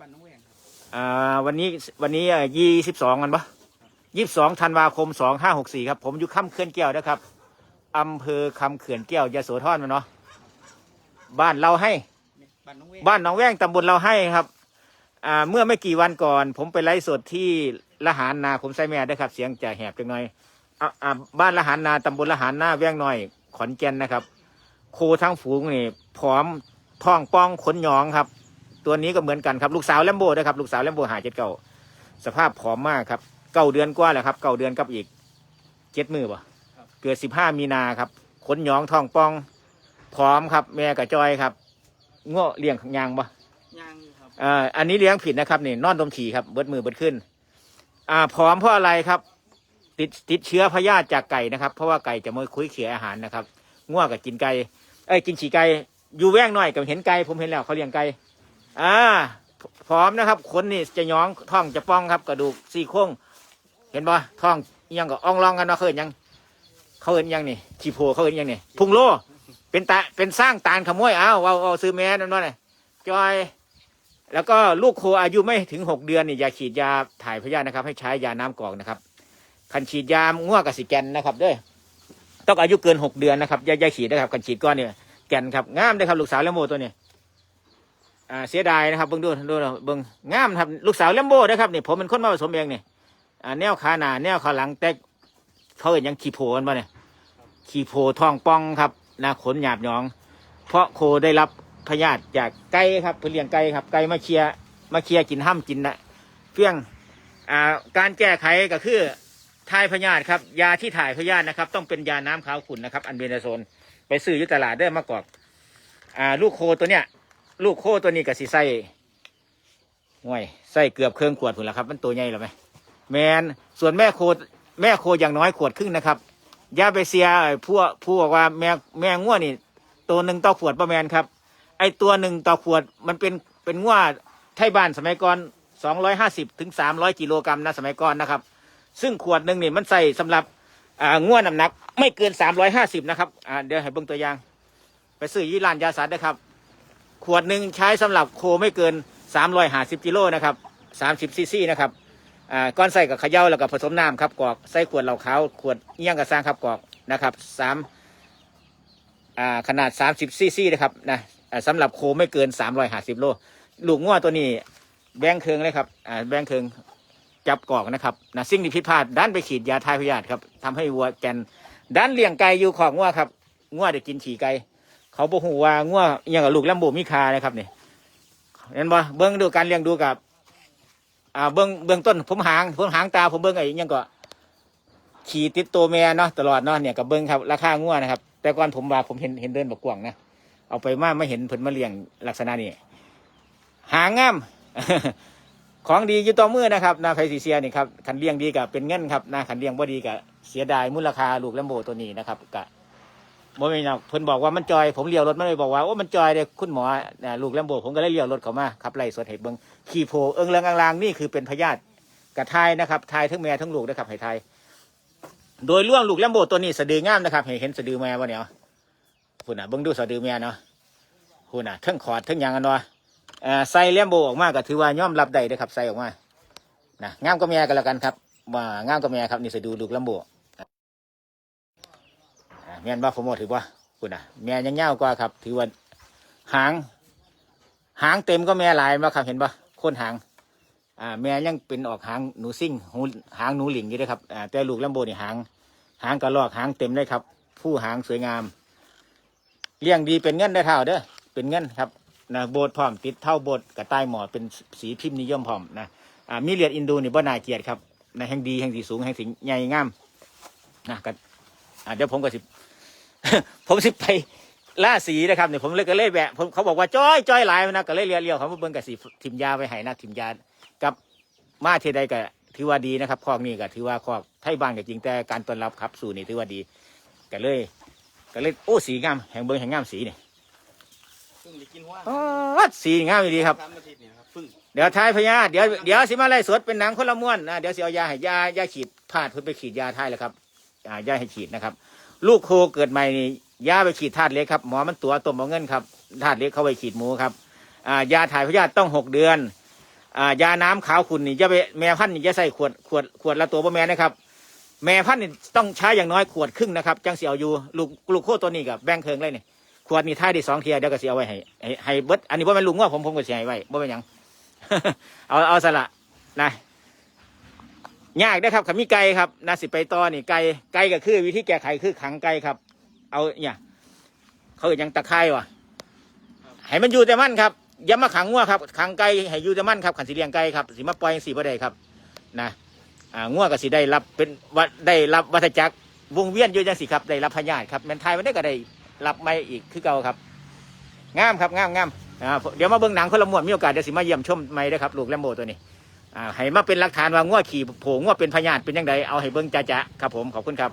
บ้านน้องแวงครับอ่าวันนี้วันนี้ยี่สิบสองกันปะยี่สิบสองธันวาคมสองห้าหกสี่ครับ ผมอยู่ค่ำเขื่อนแก้วนะครับอำเภอคำเขื่อนแก้วยโสธรมาเนาะบ้านเราให้เนี่ยบ้านน้องแวงบ้านหนองแว้งตำบลเราให้ครับอ่าเมื่อไม่กี่วันก่อน ผมไปไลฟ์สดที่ละหารนาผมใส่แม่ได้ครับ เสียงจะแหบจังหน่อยอ่าอ่าบ้านละหารนาตำบลละหารนาแว้งน้อย ขอนแก่นนะครับ โคทั้งฝูงนี่ผอมท้องป้องขนหยองครับ ตัวนี้ก็เหมือนกันครับลูกสาวแลมโบ้นะครับลูกสาวแลมโบ้หาเจ็ดเก้าสภาพผอมมากครับเก้าเดือนกว่าแล้วครับเก้าเดือนกับอีกเจ็ดมือป่ะเกิดสิบห้ามีนาครับขนหยองท้องป้องผอมครับ แม่กับจอยครับง้อเลี้ยงยางปะย่างอยู่ครับอ่าอันนี้เลี้ยงผิดนะครับนี่นอนดมฉี่ครับเบิดมือเบิดขึ้น อ่าผอมเพราะอะไรครับ ติดติดเชื้อพยาธิจากไก่นะครับ เพราะว่าไก่จะมาคุยเขี่ยอาหารนะครับง่วกับกินไก่เอ้ยกินฉี่ไก่อยู่แว่งหน่อยกับเห็นไก่ผมเห็นแล้วเขาเลี้ยงไก่ อ่าพร้อมนะครับขนนี่จะย้องท้องจะป้องครับกระดูกซี่โครงเห็นปะท้องยังก็อ่องรองกันว่าเขาเห็นยังเขาเห็นยังนี่ขี้โพเขาเห็นยังนี่พุงโล เป็นตาเป็นสร้างตาลขโมยเอาเอาเอาซื้อแม่นั่นว่าไงจอย แล้วก็ลูกโคอายุไม่ถึงหกเดือนนี่อย่าฉีดยาถ่ายพยาธินะครับ ให้ใช้ยาน้ำกรอกนะครับคันฉีดยาง่วกับสิแกนนะครับด้วยต้องอายุเกินหกเดือนนะครับอย่าอย่าฉีดนะครับคันฉีดก้อนเนี่ยแกนครับงามเลยครับลูกสาวแลมโบตัวนี้ อ่าเสียดายนะครับเบิ่งดูดูเบิ่งงามครับลูกสาวแลมโบ้นะครับนี่ผมเป็นคนมาผสมเองนี่อ่าแนวขาหน้าแนวขาหลังแต่เขาเห็นยังขี่โผล่กันมาเนี่ยขี่โผล่ท้องป่องครับน้าขนหยาบหยอง เพราะโคได้รับพยาธิจากไก่ครับเพื่อเลี้ยงไก่ครับไก่มาเคลียมาเคลียกินห้ามกินนะเพียงอ่าการแก้ไขก็คือถ่ายพยาธิครับ ยาที่ถ่ายพยาธินะครับ ต้องเป็นยาน้ำขาวขุ่นนะครับ อันเบนโซนไปซื้ออยุตลาดได้มากอกอ่าลูกโคตัวเนี้ย ลูกโคตัวนี้กับสีไส้ห่วยไส้เกือบเครื่องขวดผุนแล้วครับ มันตัวใหญ่หรือไหมแมนส่วนแม่โคแม่โคอย่างน้อยขวดครึ่งนะครับอยาไปเสียไอ้พวกผู้บอกว่าแม่แม่ง่วนี่ ตัวหนึ่งต่อขวดประแมนครับ ไอตัวหนึ่งต่อขวดมันเป็นเป็นง่วไทยบ้านสมัยก่อนสองร้อยห้าสิบถึงสามร้อยกิโลกรัมนะสมัยก่อนนะครับ ซึ่งขวดหนึ่งนี่มันใส่สำหรับอ่าง่วน้ำหนัก ไม่เกินสามร้อยห้าสิบนะครับอ่าเดี๋ยวให้เบิ่งตัวอย่าง ไปซื้อยี่ร้านยาสัตว์นะครับ ขวดหนึ่งใช้สำหรับโคไม่เกินสามร้อยห้าสิบกิโลนะครับสามสิบซีซีนะครับอ่าก้อนใส่กับขย่าแล้วก็ผสมน้ำครับกอกใส่ขวดเหล้าขาวขวดเอี้ยงกับซางครับกอกนะครับสามอ่าขนาดสามสิบซีซีนะครับนะสำหรับโคไม่เกินสามร้อยห้าสิบโล ลูกง่วตัวนี้แบงเคืองเลยครับอ่าแบงเคืองจับกอกนะครับนะสิ่งที่ผิดพลาดดันไปฉีดยาทายพยาธิครับทำให้วัวแกนดันเลี้ยงไก่อยู่ของงัวครับงัวเด็กกินฉี่ไก่ เขาบอกหูว่างัวอย่างกับลูกลำโบมีคานะครับเนี่ยเห็นบ่เบิ้งดูการเลี้ยงดูกับ อ่าเบิ้งเบิ้งต้นผมหางผมหางตาผมเบิ้งไอ้ยังก็ขี่ติดตัวแม่เนาะตลอดเนาะเนี่ยกับเบิ้งครับราคางัวนะครับ แต่ก่อนผมว่าผมเห็นเห็นเดินบกกวางนะเอาไปมาไม่เห็นผลมาเลี้ยงลักษณะนี้หางงามของดีอยู่ต่อมือนะครับนาไฟซีเซียนี่ครับขันเลี้ยงดีกับเป็นเงินครับนาขันเลี้ยงบ่ดีกับเสียดายมูลค่าลูกแลมโบตัวนี้นะครับกะ บ่มีนะเพิ่นบอกว่ามันจอยผมเลี้ยวรถมันเลยบอกว่าโอ้มันจอยเลยคุณหมอน่ะลูกแลมโบผมก็เลยเลี้ยวรถเขามาขับไล่สวดให้เบิงขี่โพเอิงเรืองลางๆนี่คือเป็นพยาธิกระทายนะครับทายทั้งแม่ทั้งลูกนะครับให้ทายโดยร่วงลูกแลมโบตัวนี้สะดืองามนะครับให้เห็นสะดือแม่บ่เนี่ยคุณน่ะเบิ่งดูสะดือแม่เนาะคุณน่ะทั้งขอดทั้งยังกันวะเอ่อใส่เลี้ยมโบออกมาก็ถือว่าย่อมรับได้เลยครับใส่ออกมานะงามก็แม่กันแล้วกันครับว่างามก็แม่ครับนี่สะดูลูกลำโบ แม่นว่าผมบอกถือว่าคุณนะแม่ยังเง่าวกว่าครับ ถือว่าหาง หางเต็มก็แม่หลายมาครับเห็นปะโคนหาง อ่า แม่ยังเป็นออกหางหนูซิ่งหูหางหนูหลิงอยู่เลยครับอ่าแต่ลูกลำโบนี่หาง หางกระลอกหางเต็มเลยครับ ผู้หางสวยงามเลี้ยงดีเป็นเงินได้เท่าเด้อเป็นเงินครับนะโบสถ์พร้อมติดเท่าโบสถ์กับใต้หมอเป็นสีพิมพ์นิยมพร้อมนะอ่ามีเลียดอินโดนี่บ่น่าเกียดครับนะแห่งดีแห่งสีสูงแห่งสีใหญ่งามนะก็อ่าเดี๋ยวผมก็สิ ผมสิไปล่าสีนะครับเนี่ยผมเลยก็เลยแวะผมเขาบอกว่าจ้อยจ้อยหลายนะก็เลยเลี้ยวเลี้ยวเขามาเบิ่งกับสีทิมยาไปให้นะทิมยากับมาเทใดก็ถือว่าดีนะครับคอกนี้ก็ถือว่าคอกไทยบ้านก็จริงแต่การต้อนรับครับสู่นี่ถือว่าดีก็เลยก็เลยโอ้สีงามแห่งเบิ่งแห่งงามสีนี่เพิ่งได้กินว่าอ๋อสีงามดีครับ สามอาทิตย์เนี่ยครับเพิ่งเดี๋ยวทายพญาเดี๋ยวเดี๋ยวสิมาไล่สดเป็นหนังคนละม้วนนะเดี๋ยวสิเอายาให้ยายาฉีดพาดเพื่อไปฉีดยาทายแล้วครับอ่ายาให้ฉีดนะครับ ลูกโคเกิดใหม่นี่ยาไปฉีดธาตุเล็กครับหมอมันตัวต้มเอเงินครับธาตุเล็กเข้าไปฉีดหมูครับอ่ายาถ่ายพยาธิต้องหกเดือนอ่ายาน้ำขาวขุ่นนี่จะไปแม่พันธุ์นี่จะใส่ขวดขวดขวดละตัวบ่แม่นะครับ แม่พันธุ์นี่ต้องใช้อย่างน้อยขวดครึ่งนะครับจังเสียวอยู่ลูกลูกโคตัวนี้กับแบงเคิงเลยนี่ขวดนี่ท้ายได้สองเทียเดี๋ยวก็เสียไว้ให้ให้ให้เบิดอันนี้ว่าเป็นลุงว่าผมผมก็เสียให้ไว้บ่เป็นยังเอาเอาสละนะ ยากนะครับขับมีไก่ครับนะสิไปต่อนี่ไก่ไก่ก็คือ วิธีแก้ไขคือขังไก่ครับ เอาเนี่ย เขาเรียกหยังตะไคร่วะให้มันอยู่แต่มันครับอย่ามาขังงัวครับขังไก่ให้อยู่แต่มันครับขันสีเลี้ยงไก่ครับสิมาปล่อยสีบ่ได้ครับ นะอ่างัวก็สิได้รับเป็นว่าได้รับวัฏจักรวงเวียนอยู่จังสิครับได้รับพยาธิครับแมนไทยมันได้ก็ได้รับไม่อีกคือเก่าครับงามครับงามงามเดี๋ยวมาเบิ่งหนังคนละม้วนมีโอกาสเดี๋ยวสิมาเยี่ยมชมไม่ได้ครับลูกแลมโบตัวนี้ อ่าให้มาเป็นหลักฐานว่าง้วขี่โผงง้วเป็นพยานเป็นยังไงเอาให้เบิ้งจ้าจ้าครับผมขอบคุณครับ